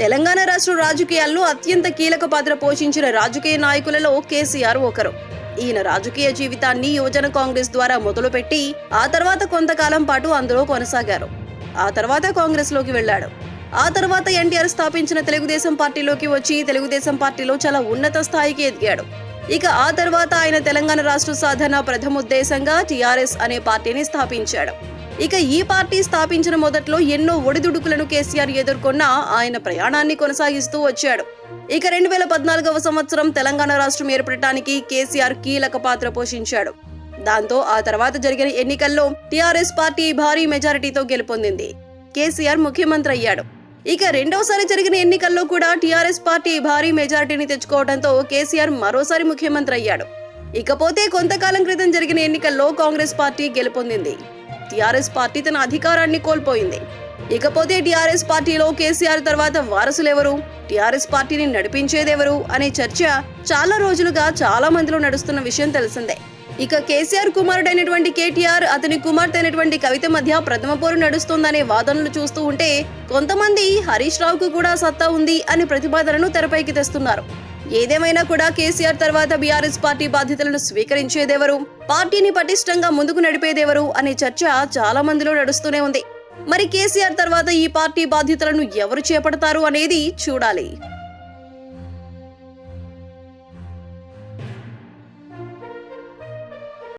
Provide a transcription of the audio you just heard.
తెలంగాణ రాష్ట్ర రాజకీయాల్లో అత్యంత కీలక పాత్ర పోషించిన రాజకీయ నాయకులలో కేసీఆర్ ఒకరు. ఈయన రాజకీయ జీవితాన్ని యువజన కాంగ్రెస్ ద్వారా మొదలుపెట్టి ఆ తర్వాత కొంతకాలం పాటు అందులో కొనసాగారు. ఆ తర్వాత కాంగ్రెస్లోకి వెళ్ళాడు. ఆ తర్వాత ఎన్టీఆర్ స్థాపించిన తెలుగుదేశం పార్టీలోకి వచ్చి తెలుగుదేశం పార్టీలో చాలా ఉన్నత స్థాయికి ఎదిగాడు. ఇక ఆ తర్వాత ఆయన తెలంగాణ రాష్ట్ర సాధన ప్రథమోద్దేశంగా టీఆర్ఎస్ అనే పార్టీని స్థాపించాడు. ఇక ఈ పార్టీ స్థాపించిన మొదట్లో ఎన్నో ఒడిదుడుకులను కేసీఆర్ ఎదుర్కొన్నా ఆయన ప్రయాణాన్ని కొనసాగిస్తూ వచ్చాడు. ఇక రెండు వేల పద్నాలుగవ సంవత్సరం తెలంగాణ రాష్ట్రం ఏర్పడటానికి కేసీఆర్ కీలక పాత్ర పోషించాడు. దాంతో ఆ తర్వాత జరిగిన ఎన్నికల్లో టీఆర్ఎస్ పార్టీ భారీ మెజారిటీతో గెలుపొందింది. కేసీఆర్ ముఖ్యమంత్రి అయ్యాడు. ఇక రెండోసారి జరిగిన ఎన్నికల్లో కూడా టీఆర్ఎస్ పార్టీ భారీ మెజారిటీని తెచ్చుకోవడంతో కేసీఆర్ మరోసారి ముఖ్యమంత్రి అయ్యాడు. ఇకపోతే కొంతకాలం క్రితం జరిగిన ఎన్నికల్లో కాంగ్రెస్ పార్టీ గెలుపొందింది. టీఆర్ఎస్ పార్టీ తన అధికారాన్ని కోల్పోయింది. ఇకపోతే టీఆర్ఎస్ పార్టీలో కేసీఆర్ తర్వాత వారసులెవరు? టీఆర్ఎస్ పార్టీని నడిపించేదెవరు? అనే చర్చ చాలా రోజులుగా చాలా మందిలో నడుస్తున్న విషయం తెలిసిందే. ఇక కేసీఆర్ కుమారుడైనటువంటి కేటీఆర్ అతని కుమార్తె అయినటువంటి కవిత మధ్య ప్రథమ పోరు నడుస్తోందనే వాదనలు చూస్తూ ఉంటే కొంతమంది హరీష్ రావుకు కూడా సత్తా ఉంది అనే ప్రతిపాదనను తెరపైకి తెస్తున్నారు. ఏదేమైనా కూడా కేసీఆర్ తర్వాత బీఆర్ఎస్ పార్టీ బాధ్యతలను స్వీకరించేదెవరు? పార్టీని పటిష్టంగా ముందుకు నడిపేదెవరు? అనే చర్చ చాలా మందిలో నడుస్తూనే ఉంది. మరి కేసీఆర్ తర్వాత ఈ పార్టీ బాధ్యతలను ఎవరు చేపడతారు అనేది చూడాలి.